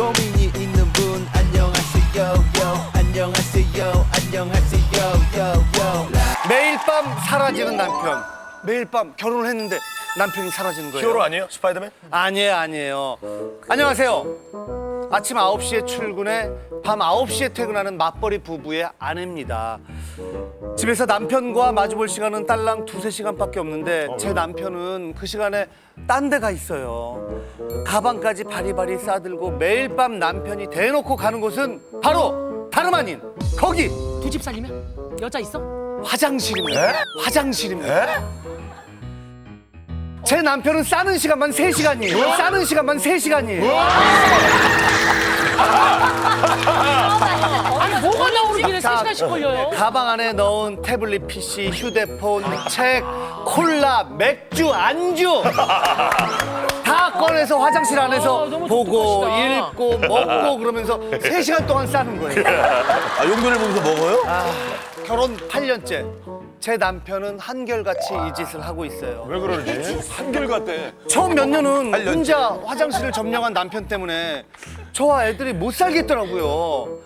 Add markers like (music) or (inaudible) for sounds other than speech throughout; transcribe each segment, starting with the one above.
고민이 있는 분 안녕하세요 요 안녕하세요 안녕하세요 요 요 매일 밤 사라지는 남편. 매일 밤 결혼을 했는데 남편이 사라지는 거예요. 히어로 아니에요? 스파이더맨? 아니에요, 아니에요. 안녕하세요. 아침 9시에 출근해 밤 9시에 퇴근하는 맞벌이 부부의 아내입니다. 집에서 남편과 마주볼 시간은 딸랑 두세 시간밖에 없는데 제 남편은 그 시간에 딴 데 가 있어요. 가방까지 바리바리 싸들고 매일 밤 남편이 대놓고 가는 곳은 바로 다름 아닌 거기 두 집 살리면 여자 있어? 화장실입니다. 화장실입니다. 제 남편은 싸는 시간만 세시간이에요 싸는 시간만 세시간이에요 아니 뭐가 나오는 길에 세 자, 시간씩 걸려요? 가방 안에 넣은 태블릿 PC, 휴대폰, 책, 콜라, 맥주, 안주 다 꺼내서 화장실 안에서 아, 너무 보고 똑똑하시다. 읽고 먹고 그러면서 세시간 동안 싸는 거예요. 아, 용돈을 보면서 먹어요? 결혼 8년째. 제 남편은 한결같이 이 짓을 하고 있어요. 왜 그러지? 한결같대. 처음 몇 년은 8년째. 혼자 화장실을 점령한 남편 때문에 저와 애들이 못 살겠더라고요.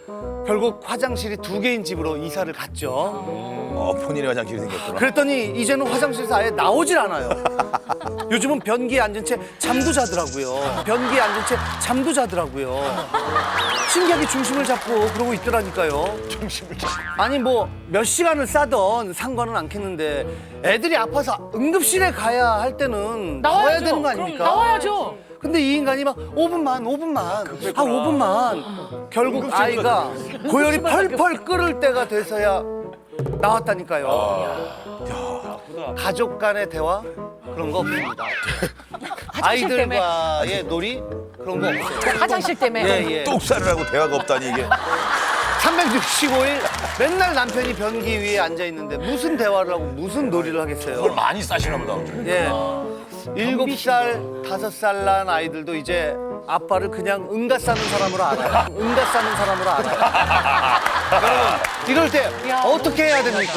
결국 화장실이 두 개인 집으로 이사를 갔죠. 어, 본인의 화장실이 생겼구나. 그랬더니 이제는 화장실에서 아예 나오질 않아요. (laughs) 요즘은 변기에 앉은 채 잠도 자더라고요. 변기에 앉은 채 잠도 자더라고요. 신기하게 중심을 잡고 그러고 있더라니까요. 중심을 잡. 아니 뭐 몇 시간을 싸던 상관은 않겠는데 애들이 아파서 응급실에 가야 할 때는 나와야 되는 거 아닙니까? 그럼 나와야죠. 근데 이 인간이 막 5분만 5분만 아 5분만 결국 아이가 고열이 펄펄 끓을 때가 돼서야 나왔다니까요. 가족 간의 대화 그런 거 없습니다. (laughs) 아이들과의 놀이 그런 거 없어요. (laughs) 화장실 때문에. 예, 예. 똑 싸느라고 대화가 없다니 이게. 365일 맨날 남편이 변기 위에 앉아 있는데 무슨 대화를 하고 무슨 놀이를 하겠어요. 많이 싸시나 보다. 예. 일곱 살, 다섯 살 난 아이들도 이제 아빠를 그냥 응가 싸는 사람으로 알아요. 응가 싸는 사람으로 알아요. 여러분, 이럴 때 어떻게 해야 됩니까?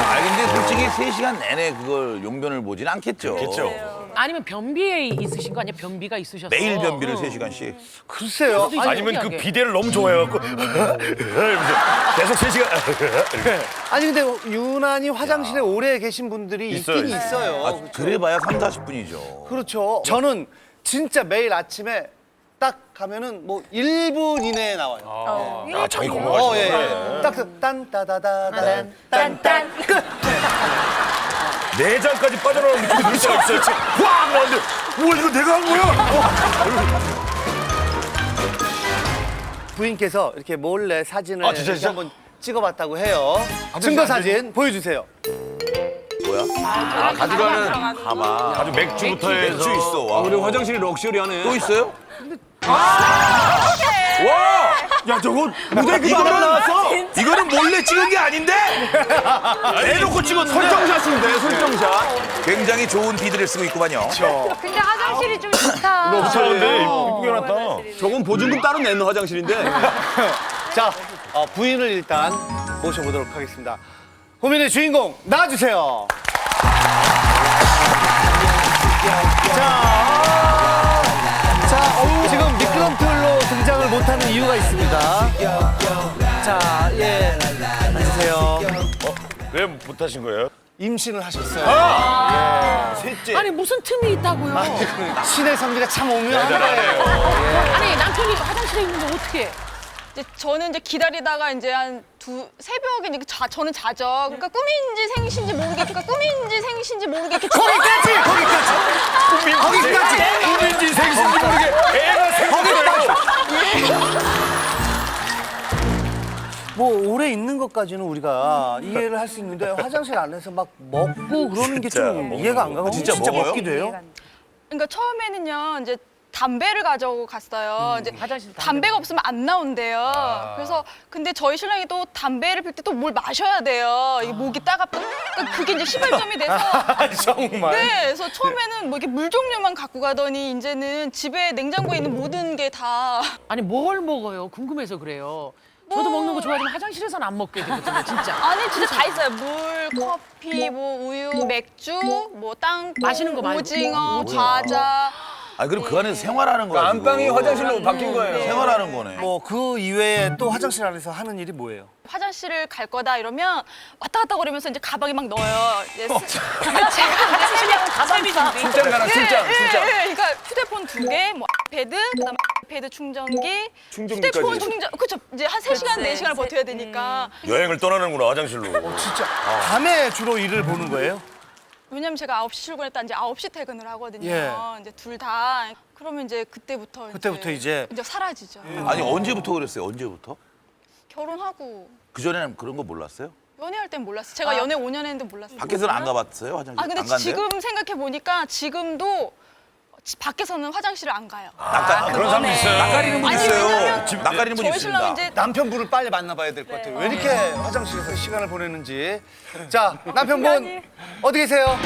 아 근데 솔직히 3시간 내내 그걸 용변을 보진 않겠죠. 그렇죠. 아니면 변비에 있으신 거 아니야? 변비가 있으셔서. 매일 변비를 어. 3시간씩. 글쎄요. 아니, 아니면 그 신기하게. 비대를 너무 좋아해갖고 (laughs) 이러면서 계속 3시간 (laughs) 아니 근데 유난히 화장실에 오래 계신 분들이 있어요. 있긴 있어요. 아, 그래봐야 3, 40분이죠. 그렇죠. 저는 진짜 매일 아침에 딱 가면은 뭐 1분 이내에 나와요. 야 장이 어, 건강하시네. 예, 예. 딱 그, 딴 따다다단 딴딴 끝. 내장까지 빠져나오는 느낌이 들 때가 있어요. 지금 확 왔는데 뭐 이거 내가 한 거야? 부인께서 이렇게 몰래 사진을 아, 진짜, 이렇게 진짜? 한번 찍어봤다고 해요. 증거 사진 보여주세요. 뭐야? 아, 가져가는 가방. 아주 맥주부터 해서 맥주 있어. 와. 우리 화장실이 럭셔리하네. 또 있어요? 야 저거 무대 이거는 나왔어? 이거는 몰래 찍은 게 아닌데? 대놓고 찍었는데? 설정샷인데, 설정샷. 굉장히 좋은 비드를 쓰고 있구만요. 근데 화장실이 좀 좋다. 괜찮은데 이쁘게 해놨다. 저건 보증금 따로 내는 화장실인데. (laughs) 자, 어, 부인을 일단 모셔보도록 하겠습니다. 고민의 주인공 나와주세요. 자, 자, 어, 지금 미끄럼틀로 등장을 못하는 이유가 있습니다. 자, 예, 앉으세요. 왜 못하신 거예요? 임신을 하셨어요. 셋째. 아니 무슨 틈이 있다고요? 신의 성기가 참 오묘한 거예요. 아니 남편이 화장실에 있는데 어떻게? 이제 저는 이제 기다리다가 이제 한 두 새벽에 이제 자, 저는 자죠. 그러니까 꿈인지 생신지 모르겠고, 그러니까 꿈인지 생신지 모르겠고. 거기까지, 거기까지, 거기까지. 꿈인지 생신지 모르게 애가. 뭐 오래 있는 것까지는 우리가 이해를 할 수 있는데 화장실 안에서 막 먹고 그러는 게 좀 이해가 안 가고 진짜 진짜 먹어요? 먹기도 해요? 그러니까 처음에는요, 이제 담배를 가져고 갔어요. 이제 화장실 담배 담배가 없으면 안 나온대요. 그래서 근데 저희 신랑이 또 담배를 필 때 또 뭘 마셔야 돼요. 이게 목이 따갑다. 그러니까 그게 이제 시발점이 돼서 (laughs) 정말. 네, 그래서 처음에는 뭐 이렇게 물 종류만 갖고 가더니 이제는 집에 냉장고에 있는 모든 게 다 아니 뭘 먹어요? 궁금해서 그래요. 저도 뭐. 먹는 거 좋아하지만 화장실에서는 안 먹게 되거든요, 진짜. (laughs) 아니 진짜 다 있어요. 물, 커피, 뭐 우유, 맥주, 뭐 땅, 마시는 거 말고. 오징어, 오징어. 과자. 아 그럼 그 안에서 생활하는 거야. 안방이 지금. 화장실로 바뀐 거예요. 생활하는 거네. 뭐 그 이외에 또 화장실 안에서 하는 일이 뭐예요? 화장실을 갈 거다 이러면 왔다 갔다 거리면서 이제 가방에 막 넣어요. 이제 스- 제가 (laughs) 가방이 출장 가라 출장 예, 출장. 예, 그러니까 휴대폰 두 개, 뭐 패드, 그다음 패드 충전기, 충전기까지. 휴대폰 충전, 그렇죠. 이제 한 세 시간 네 시간을 버텨야 되니까. 여행을 떠나는구나 화장실로. 진짜 밤에 주로 일을 보는 거예요? 왜냐면 제가 9시 출근했다 이제 9시 퇴근을 하거든요. 예. 이제 둘 다. 그러면 이제 그때부터 그때부터 이제 이제 사라지죠. 아니 언제부터 그랬어요? 언제부터? 결혼하고 그 전에는 그런 거 몰랐어요? 연애할 땐 몰랐어요. 제가 연애 5년 했는데 몰랐어요. 밖에서는 안 가봤어요 화장실? 아 근데 안 간대요? 지금 생각해 보니까 지금도 지- 밖에서는 화장실을 안 가요. 낚아, 그런 사람 있어요. 낚아리는 분 아니, 있어요. 왜냐면 집 낚아리는 분 저희 있습니다. 이제 남편분을 빨리 만나봐야 될 것 같아요. 왜 이렇게 화장실에서 시간을 보내는지. 자, 남편분 (laughs) 어디 계세요?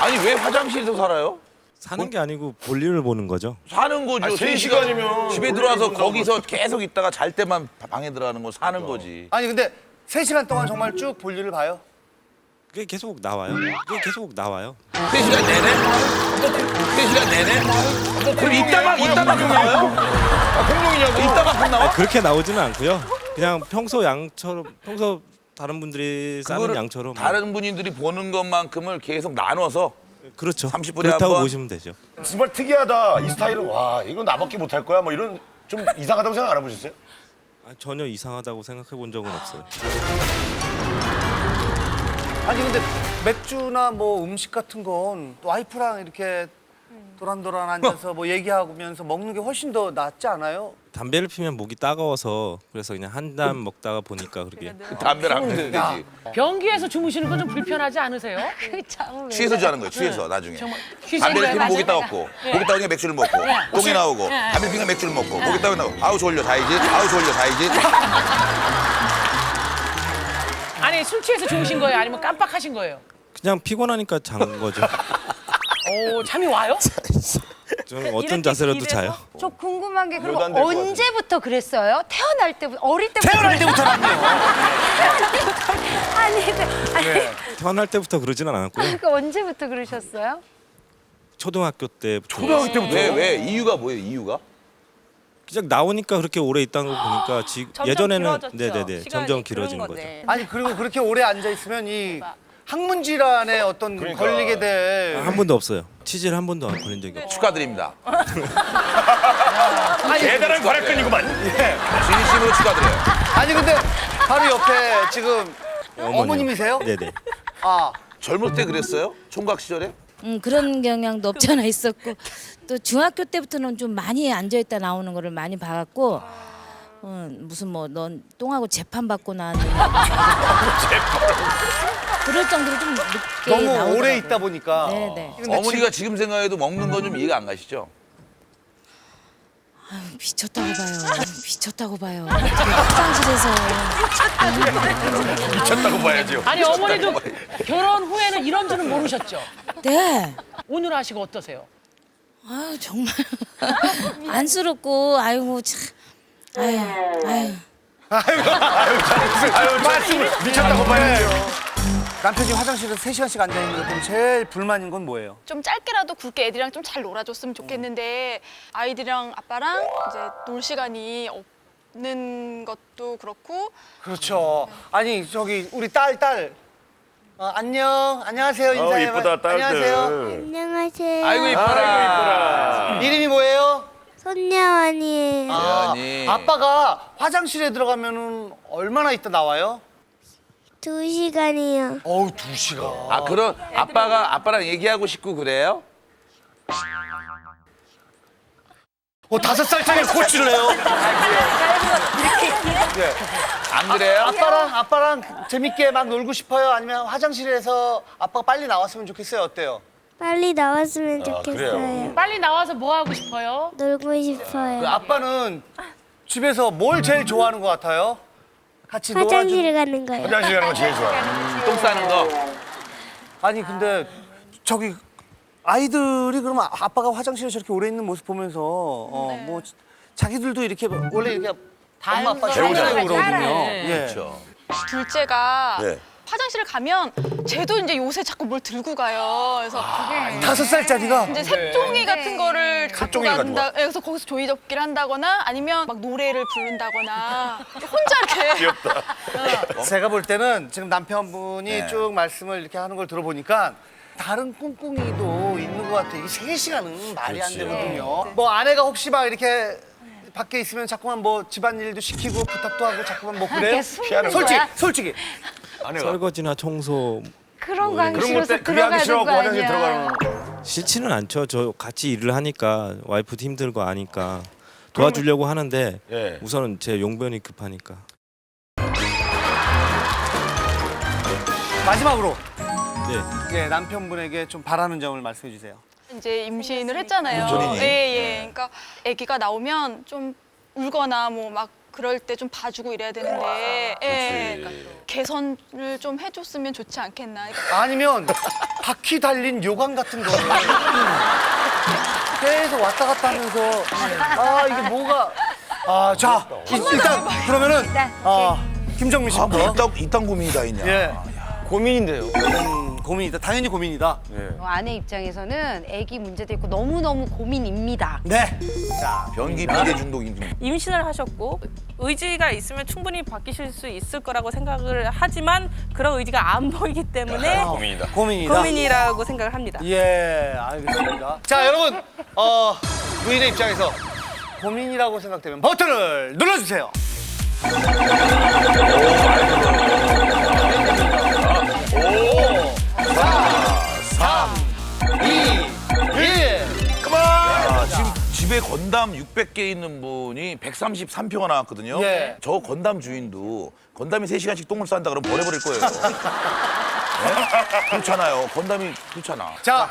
아니 왜 화장실에서 살아요? 사는 게 아니고 볼일을 보는 거죠. 사는 거죠. 아니, 세세 시간이면 집에 들어와서 거기서 계속 있다가 잘 때만 방에 들어가는 거 사는 거지. 아니 근데 세시간 동안 정말 쭉 볼일을 봐요? 그게 계속 나와요. 그게 계속 나와요. 세 시간 내내? 세 시간 내내? 그럼 이따만 이따만큼 나와요? 공룡이냐고? 이따만큼 아니, 나와? 그렇게 나오지는 않고요. 그냥 평소 양처럼 평소 다른 분들이 싸는 그거를 양처럼 다른 분들이 보는 것만큼을 계속 나눠서 그렇죠. 30 분에 그렇다고 한 번? 보시면 되죠. 정말 특이하다. 이 스타일은 와 이건 나밖에 못할 거야. 뭐 이런 좀 이상하다고 생각 안 해보셨어요? 아, 전혀 이상하다고 생각해 본 적은 없어요. 아니 근데 맥주나 뭐 음식 같은 건 와이프랑 이렇게 도란도란 앉아서 뭐 얘기하면서 먹는 게 훨씬 더 낫지 않아요? 담배를 피면 목이 따가워서 그래서 그냥 한잔 먹다가 보니까 그렇게 담배를 안 피면 되지. 변기에서 주무시는 건 좀 불편하지 않으세요? (laughs) 취해서 자는 거야. 취해서 나중에. 정말 담배를 피면 목이 따갑고 목이 따가니까 맥주를 먹고 똥이 나오고 담배 피면 맥주를 먹고 목이 따가 나오고. 아우 졸려 자야지? 아우 졸려 자야지 (laughs) 아니 술 취해서 주무신 거예요? 아니면 깜빡하신 거예요? 그냥 피곤하니까 잔 거죠. 오 잠이 와요? 저는 어떤 자세로도 자요. 저 궁금한 게 그럼 것 언제부터 그랬어요? 태어날 때부터 어릴 때부터 태어날 때부터라뇨. (laughs) 아니 근데 아니 태어날 때부터 그러지는 않았고요. 그 언제부터 그러셨어요? 초등학교 때부터 초등학교 때부터. 왜 왜 이유가 뭐예요 이유가 그냥 나오니까 그렇게 오래 있다는 거 보니까 지, (gasps) 점점 예전에는 길어졌죠. 네네네 시간이 점점 그런 길어지는 거네. 거죠. 아니 그리고 그렇게 오래 앉아 있으면 이 항문 질환에 어떤 걸리게 될 한 번도 없어요. 치질 한 번도 안 걸린 적이 없어요. 축하드립니다 (laughs) 대단한 관악근이구만. 진심으로 축하드려요 아니 근데 바로 옆에 지금. 어머님이세요? 네네. 아 젊을 때 그랬어요 총각 시절에 음, 그런 경향도 없지 않아 있었고 또 중학교 때부터는 좀 많이 앉아 있다 나오는 거를 많이 봐갖고 어, 무슨 뭐 넌 똥하고 재판 받고 나왔니? (laughs) 그럴 정도로 좀 늦게 너무 나오더라고요. 오래 있다 보니까. 네네. 근데 어머니가 지금 생각해도 먹는 건 좀 이해가 안 가시죠? 미쳤다고 봐요. 미쳤다고 봐요. 화장실에서. 미쳤다고 봐야죠. 아니 어머니도 결혼 후에는 이런 줄은 모르셨죠? 네 오늘 하시고 어떠세요? 아유 정말 (laughs) 안쓰럽고 아이고 참 아유 아유 말씀을 미쳤다고 봐야죠. 남편이 화장실에서 세시간씩 앉아 있는 것 중에 제일 불만인 건 뭐예요? 좀 짧게라도 굵게 애들이랑 좀 잘 놀아줬으면 좋겠는데 아이들이랑 아빠랑 이제 놀 시간이 없는 것도 그렇고 그렇죠. 아니 저기 우리 딸 딸. 어, 안녕. 안녕하세요. 어 인사해. 이쁘다 딸들. 안녕하세요. 안녕하세요. 아이고 이뻐라 이름이 뭐예요? 손녀원이에요. 아, 예언이. 아빠가 화장실에 들어가면은 얼마나 있다 나와요? 두 시간이요. 어우 두 시간. 아 그럼 아빠가 아빠랑 얘기하고 싶고 그래요 어 다섯 살짜리 코치를 해요. 안 그래요 아빠랑 아빠랑 재밌게 막 놀고 싶어요? 아니면 화장실에서 아빠가 빨리 나왔으면 좋겠어요? 어때요? 빨리 나왔으면 아, 좋겠어요. 빨리 나와서 뭐 하고 싶어요? 놀고 그 싶어요. 아빠는 집에서 뭘 제일 좋아하는 것 같아요? 같이 화장실 놀아주. 가는 거예요. 화장실 가는 거 제일 좋아. 똥 싸는 거 아니 근데 저기 아이들이 그러면 아빠가 화장실에 저렇게 오래 있는 모습 보면서 어 뭐 자기들도 이렇게 원래 이렇게 엄마 아빠. 닮으려고 그러거든요. 네. 예. 그렇죠 둘째가 네. 화장실을 가면 쟤도 이제 요새 자꾸 뭘 들고 가요. 그래서 다섯 살짜리가 이제 색종이 같은 거를 갖고 색종이를 가지고 간다. 예, 그래서 거기서 종이 접기를 한다거나 아니면 막 노래를 부른다거나 혼자 이렇게 (laughs) 귀엽다. 제가 볼 때는 지금 남편분이 네. 쭉 말씀을 이렇게 하는 걸 들어보니까 다른 꿍꿍이도 있는 것 같아요. 이게 세 시간은 말이 안 그렇지. 되거든요. 뭐 아내가 혹시 막 이렇게 밖에 있으면 자꾸만 뭐 집안일도 시키고 부탁도 하고 자꾸만 뭐 그래요? 피하는 솔직히 거야? 솔직히 아내가 설거지나 청소 그런 거 하기 그런 싫어서 그게 하기 들어가는 싫어갖고 거 화장실. 들어가는 싫지는 않죠. 저 같이 일을 하니까 와이프도 힘들고 아니까 도와주려고 하는데 예. 우선은 제 용변이 급하니까. 마지막으로 네. 예, 남편분에게 좀 바라는 점을 말씀해 주세요. 이제 임신을 했잖아요. 본인이? 예, 예. 그러니까 아기가 나오면 좀 울거나 뭐 막 그럴 때 좀 봐주고 이래야 되는데 예. 그러니까 개선을 좀 해줬으면 좋지 않겠나. 아니면 바퀴 달린 요강 같은 거 계속 왔다 갔다 하면서 아 이게 뭐가 아 자 일단 그러면은 아 김정민 아, 뭐 씨부터 이딴, 이딴 고민이 다 있냐. 예 고민인데요. 음, 고민이다. 당연히 고민이다. 어, 아내 입장에서는 아기 문제도 있고 너무너무 고민입니다. 네 자 변기 비대 중독인 중. 임신을 하셨고 의지가 있으면 충분히 바뀌실 수 있을 거라고 생각을 하지만 그런 의지가 안 보이기 때문에 고민이다. 고민이다. 고민이라고 생각을 합니다. 예 알겠습니다. 자 여러분 어 부인의 입장에서 고민이라고 생각되면 버튼을 눌러주세요 건담 600개 있는 분이 133표가 나왔거든요. 예. 저 건담 주인도 건담이 3시간씩 똥을 싼다 그러면 버려버릴 거예요. 네? 그렇잖아요. 건담이 그렇잖아. 자,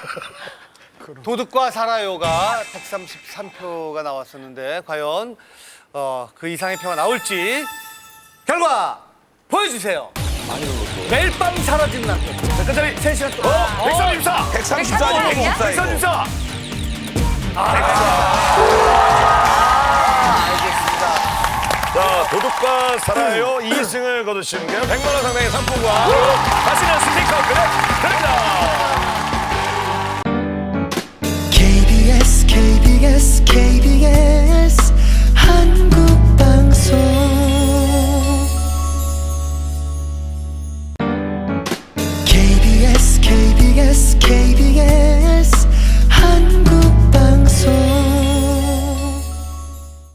도둑과 살아요가 133표가 나왔었는데 과연 어, 그 이상의 표가 나올지 결과 보여주세요. 매일 밤 사라지는 남편. 몇 끝자리 3시간 동안. 어? 134! 134지 134. 134! 자, 도둑과 살아요. 2승을 거두신 게 100만 원 상당의 상품과 다시는 스티커를 드립니다. KBS KBS KBS 한국